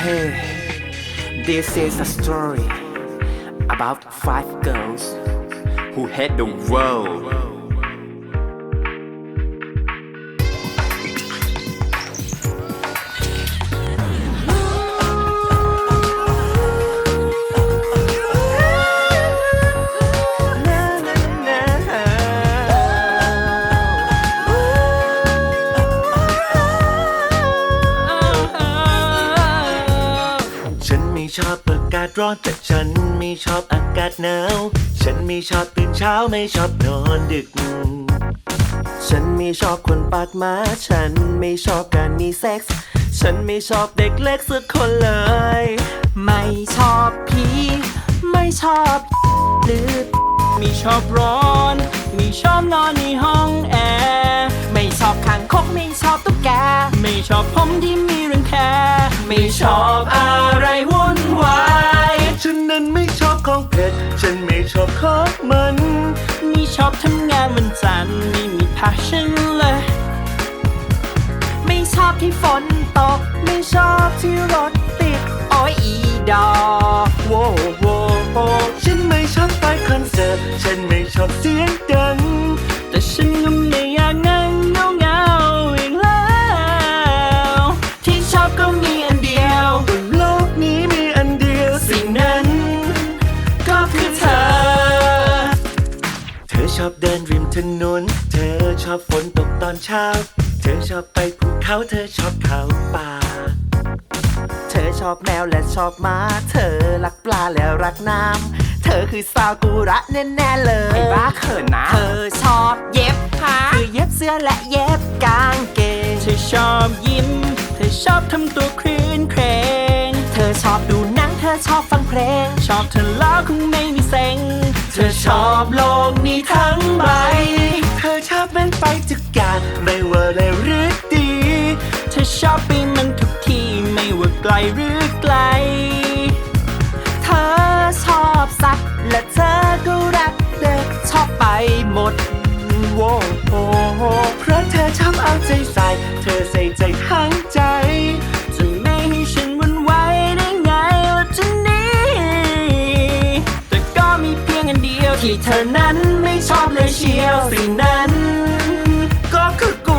Hey, this is a story about five girls who had the world. ชอบอากาศร้อนแต่ฉันไม่ชอบอากาศหนาว ฉันไม่ชอบตื่นเช้าไม่ชอบนอนดึก ฉันไม่ชอบคนปากหมาฉันไม่ชอบการมีเซ็กส์ฉันไม่ชอบเด็กเล็กสักคนเลย ไม่ชอบผีไม่ชอบหรือไม่ชอบร้อนไม่ชอบนอนในห้องแอร์ไม่ชอบคางคกไม่ชอบตุ๊กแก ไม่ชอบผมที่มีรังแคไม่ชอบอะันไม่มี passion เลย ไม่ชอบที่ฝนตก ไม่ชอบที่รถติดอ้ยอีดอกโวโว้โว้ฉันไม่ชอบไปคอนเสิร์ตฉันไม่ ถนน เธอชอบฝนตกตอนเช้า เธอชอบไปภูเขา เธอชอบเขาป่า เธอชอบแมวและชอบม้าเธอรักปลาและรักน้ำ เธอคือสาวกุระแน่ๆเลยไอ้บ้าเขินนะ เธอชอบเย็บผ้าคือเย็บเสื้อและเย็บกางเกง เธอชอบยิ้ม เธอชอบทำตัวคลื่นเครงเธอชอบดูหนัง เธอชอบฟังเพลง ชอบเธอแล้วคงไม่มีเซ็ง เธอชอบโลกนี้ทั้งใบ เธอชอบมันไปทุกอย่างไม่ว่าเลวหรือดี เธอชอบไปมันทุกที่ไม่ว่าไกลหรือไกล เธอชอบสัตว์และเธอก็รักเด็กชอบไปหมดโว้โหเพราะเธอชอบเอาใจใส่ เธอใส่ใจทั้งใจ ที่เธอนั้นไม่ชอบเลยเชียวสิ่งนั้น ก็คือกู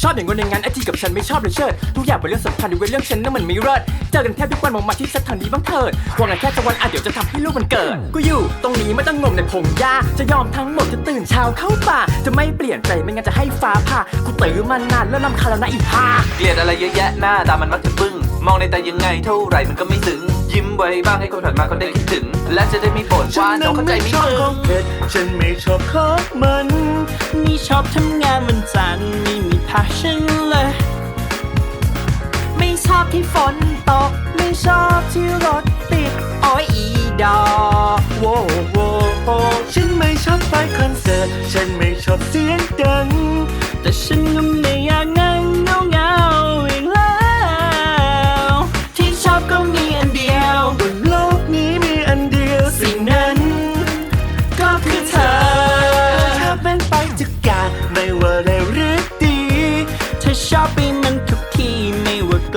ชอบอย่างงนอย่างนั้นไอที่กับฉันไม่ชอบเลยเชิดทุกอย่างเป็นเรื่องสำคัญเป็นเรื่องฉันนั่นมันไม่เลิศเจอกันแทบทุกวันมองมาที่สถานีบ้างเถิดว่ากันแค่ตะวันอะเดี๋ยวจะทำให้ลูกมันเกิด กูอยู่ ตรงนี้ไม่ต้องงมในพงหญ้าจะยอมทั้งหมดจะตื่นเช้าเข้าป่า จะไม่เปลี่ยนใจไม่งั้นจะให้ฟ้าผ่ากูตื่นมานานแล้วลำคาญแล้วนะอีห่าเกลียดอะไรเยอะแยะหน้าตามันมักจะบึ้ง มองในตายังไงเท่าไหร่มันก็ไม่ถึง ยิ้มไว้บ้างให้คนผ่านมาเขาได้คิดถึง และจะได้ไม่บ่นฉัว่านน้นั้องนเข้าใจไม่ไม่ชอบมึของงเผ็ดฉันไม่ชอบของมันนี่ชอบทำงานวันจันทร์ไม่มี passion เลย ไม่ชอบที่ฝนตก ไม่ชอบที่รถติดโอ้ยอีดอกโว้โว้โว้ฉันไม่ชอบไปคอนเสิร์ตฉันไม่ชอบเสียงดัง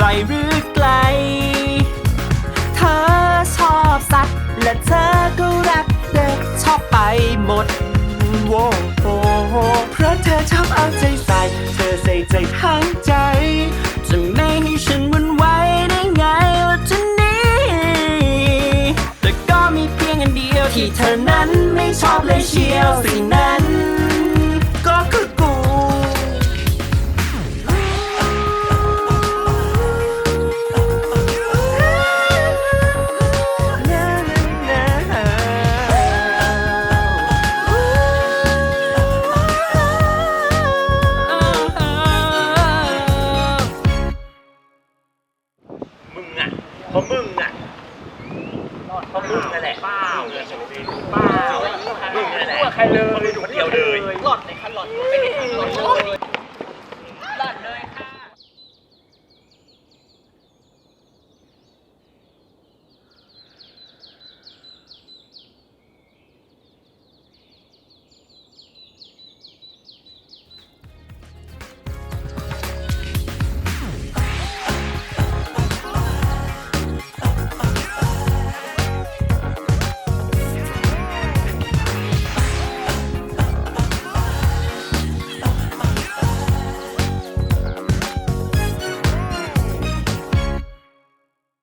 ลหรือไกล เธอชอบสัตว์ และเธอก็รักเด็กชอบไปหมดโว้โหเพราะเธอชอบเอาใจใส่ เธอใส่ใจทั้งใจ จะไม่ให้ฉันหวันไหวได้ไงว่าจะนี้ แต่ก็มีเพียงอันเดียวที่เธอนั้นไม่ชอบเลยเชียวสิ่งนั้น ใครเลยคนเดียวเลย หลอดในคันหลอดไม่ได้หลอด